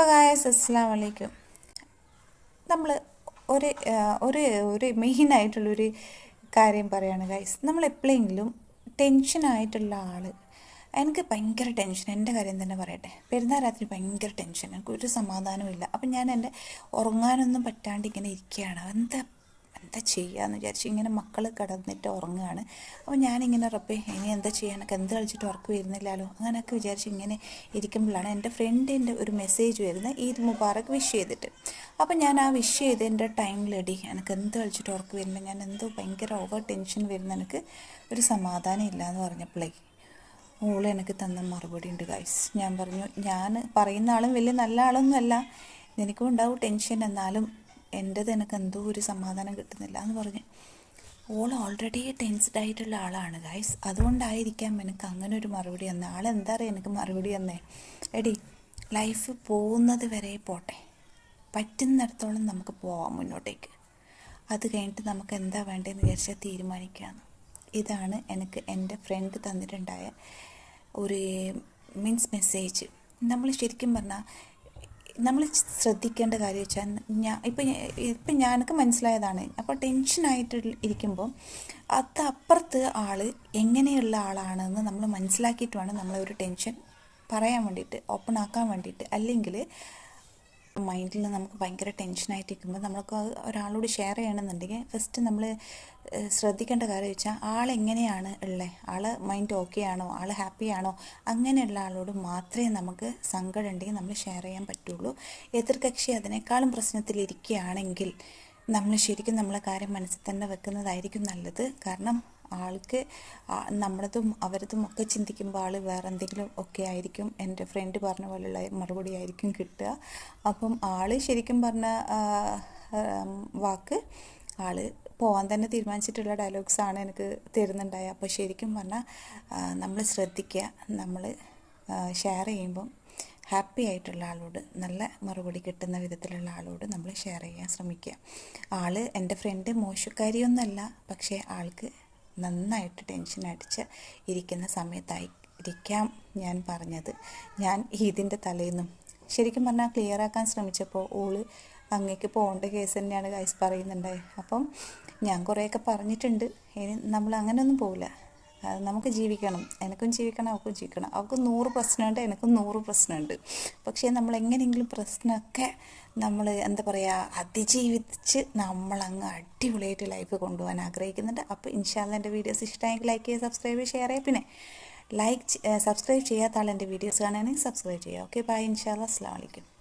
അപ്പോൾ ഗായസ് അസ്സാം വലൈക്കും നമ്മൾ ഒരു ഒരു ഒരു മെയിനായിട്ടുള്ളൊരു കാര്യം പറയുകയാണ് ഗൈസ് നമ്മൾ എപ്പോഴെങ്കിലും ടെൻഷനായിട്ടുള്ള ആൾ എനിക്ക് ഭയങ്കര ടെൻഷൻ എന്റെ കാര്യം തന്നെ പറയട്ടെ. പെരുന്നാൾ രാത്രി ഭയങ്കര ടെൻഷൻ എനിക്ക് ഒരു സമാധാനമില്ല അപ്പം ഞാൻ എന്റെ ഉറങ്ങാനൊന്നും പറ്റാണ്ട് ഇങ്ങനെ ഇരിക്കുകയാണ്. എന്താ എന്താ ചെയ്യാന്ന് വിചാരിച്ചു ഇങ്ങനെ മക്കൾ കിടന്നിട്ട് ഉറങ്ങുകയാണ്. അപ്പോൾ ഞാനിങ്ങനെ റബ്ബേ ഇനി എന്താ ചെയ്യാനൊക്കെ എന്ത് കളിച്ചിട്ട് ഉറക്ക് വരുന്നില്ലല്ലോ? അങ്ങനെയൊക്കെ വിചാരിച്ച് ഇങ്ങനെ ഇരിക്കുമ്പോഴാണ് എന്റെ ഫ്രണ്ടിന്റെ ഒരു മെസ്സേജ് വരുന്നത് ഈദ് മുബാറക് വിഷ് ചെയ്തിട്ട്. അപ്പോൾ ഞാൻ ആ വിഷ് ചെയ്ത് എന്റെ ടൈമിലെടി എനിക്ക് എന്ത് കളിച്ചിട്ട് ഉറക്ക് വരുന്നില്ല? ഞാൻ എന്തോ ഭയങ്കര ഓവർ ടെൻഷൻ വരുന്ന എനിക്ക് ഒരു സമാധാനം ഇല്ല എന്ന് പറഞ്ഞപ്പോഴേ ഓൾ എനിക്ക് തന്ന മറുപടി ഉണ്ട് ഗൈസ് ഞാൻ പറഞ്ഞു ഞാൻ പറയുന്ന ആളും വലിയ നല്ല ആളൊന്നുമല്ല. നിനക്കും ഉണ്ടാവും ടെൻഷൻ എന്നാലും എന്റെത് എനിക്ക് എന്തോ ഒരു സമാധാനം കിട്ടുന്നില്ല എന്ന് പറഞ്ഞു. ഓൾ ഓൾറെഡി ടെൻസ്ഡ് ആയിട്ടുള്ള ആളാണ് ഗൈസ് അതുകൊണ്ടായിരിക്കാം എനിക്ക് അങ്ങനെ ഒരു മറുപടി തന്നെ എന്താ അറിയാം എനിക്ക് മറുപടി തന്നേ എടി ലൈഫ് പോകുന്നത് വരെ പോട്ടെ. പറ്റുന്നിടത്തോളം നമുക്ക് പോവാം മുന്നോട്ടേക്ക്. അത് കഴിഞ്ഞിട്ട് നമുക്ക് എന്താ വേണ്ടതെന്ന് വിചാരിച്ചാൽ തീരുമാനിക്കാമെന്ന് ഇതാണ് എനിക്ക് എന്റെ ഫ്രണ്ട് തന്നിട്ടുണ്ടായ ഒരു മീൻസ് മെസ്സേജ് നമ്മൾ ശരിക്കും പറഞ്ഞാൽ നമ്മൾ ശ്രദ്ധിക്കേണ്ട കാര്യം വെച്ചാൽ ഞാൻ ഇപ്പം ഇപ്പം ഞാനൊക്കെ മനസ്സിലായതാണ്. അപ്പോൾ ടെൻഷനായിട്ട് ഇരിക്കുമ്പോൾ അത് അപ്പുറത്ത് ആൾ എങ്ങനെയുള്ള ആളാണെന്ന് നമ്മൾ മനസ്സിലാക്കിയിട്ട് വേണം നമ്മളെ ഒരു ടെൻഷൻ പറയാൻ വേണ്ടിയിട്ട് ഓപ്പൺ ആക്കാൻ വേണ്ടിയിട്ട്. അല്ലെങ്കിൽ മൈൻഡിൽ നമുക്ക് ഭയങ്കര ടെൻഷനായിട്ടിരിക്കുമ്പോൾ നമ്മൾക്ക് ഒരാളോട് ഷെയർ ചെയ്യണമെന്നുണ്ടെങ്കിൽ ഫസ്റ്റ് നമ്മൾ ശ്രദ്ധിക്കേണ്ട കാര്യം വെച്ചാൽ ആളെങ്ങനെയാണ് ഉള്ളത് ആൾ മൈൻഡ് ഓക്കെ ആണോ? ആൾ ഹാപ്പി ആണോ? അങ്ങനെയുള്ള ആളോട് മാത്രമേ നമുക്ക് സങ്കടം ഉണ്ടെങ്കിൽ നമ്മൾ ഷെയർ ചെയ്യാൻ പറ്റുള്ളൂ. എതിർകക്ഷി അതിനേക്കാളും പ്രശ്നത്തിലിരിക്കുകയാണെങ്കിൽ നമ്മൾ ശരിക്കും നമ്മളെ കാര്യം മനസ്സിൽ തന്നെ വെക്കുന്നതായിരിക്കും നല്ലത്. കാരണം ആൾക്ക് നമ്മളതും അവരതും ഒക്കെ ചിന്തിക്കുമ്പോൾ ആൾ വേറെ എന്തെങ്കിലും ഒക്കെ ആയിരിക്കും. എന്റെ ഫ്രണ്ട് പറഞ്ഞ പോലെയുള്ള മറുപടി ആയിരിക്കും കിട്ടുക. അപ്പം ആൾ ശരിക്കും പറഞ്ഞ വാക്ക് ആൾ പോകാൻ തന്നെ തീരുമാനിച്ചിട്ടുള്ള ഡയലോഗ്സ് ആണ് എനിക്ക് തരുന്നുണ്ടായ. അപ്പോൾ ശരിക്കും പറഞ്ഞാൽ നമ്മൾ ശ്രദ്ധിക്കുക. നമ്മൾ ഷെയർ ചെയ്യുമ്പം ഹാപ്പി ആയിട്ടുള്ള ആളോട് നല്ല മറുപടി കിട്ടുന്ന വിധത്തിലുള്ള ആളോട് നമ്മൾ ഷെയർ ചെയ്യാൻ ശ്രമിക്കുക. ആൾ എന്റെ ഫ്രണ്ട് മോശക്കാരിയൊന്നല്ല. പക്ഷേ ആൾക്ക് നന്നായിട്ട് ടെൻഷൻ അടിച്ച് ഇരിക്കുന്ന സമയത്തായിരിക്കാം ഞാൻ പറഞ്ഞത്. ഞാൻ ഇതിന്റെ തലേന്നും ശരിക്കും പറഞ്ഞാൽ ക്ലിയർ ആക്കാൻ ശ്രമിച്ചപ്പോൾ ഓൾ അങ്ങേക്ക് പോകേണ്ട കേസ് തന്നെയാണ് ഗൈസ് പറയുന്നുണ്ടായത് അപ്പം ഞാൻ കുറേയൊക്കെ പറഞ്ഞിട്ടുണ്ട്. ഇനി നമ്മൾ അങ്ങനെയൊന്നും പോവില്ല. നമുക്ക് ജീവിക്കണം. എനിക്കും ജീവിക്കണം അവൾക്കും ജീവിക്കണം. അവൾക്ക് നൂറ് പ്രശ്നമുണ്ട് എനിക്കും നൂറ് പ്രശ്നമുണ്ട്. പക്ഷേ നമ്മൾ എങ്ങനെയെങ്കിലും പ്രശ്നമൊക്കെ നമ്മൾ എന്താ പറയുക അതിജീവിച്ച് നമ്മളങ്ങ് അടിപൊളിയായിട്ട് ലൈഫ് കൊണ്ടുപോകാൻ ആഗ്രഹിക്കുന്നുണ്ട്. അപ്പോൾ ഇൻഷാല്ല എന്റെ വീഡിയോസ് ഇഷ്ടമായെങ്കിൽ ലൈക്ക് ചെയ്യുക സബ്സ്ക്രൈബ് ഷെയർ ചെയ്യുക. പിന്നെ ലൈക്ക് സബ്സ്ക്രൈബ് ചെയ്യാത്ത ആൾ എന്റെ വീഡിയോസ് കാണുകയാണെങ്കിൽ സബ്സ്ക്രൈബ് ചെയ്യുക. ഓക്കെ ബൈ ഇൻഷാല്ല അസ്സാം വലൈക്കും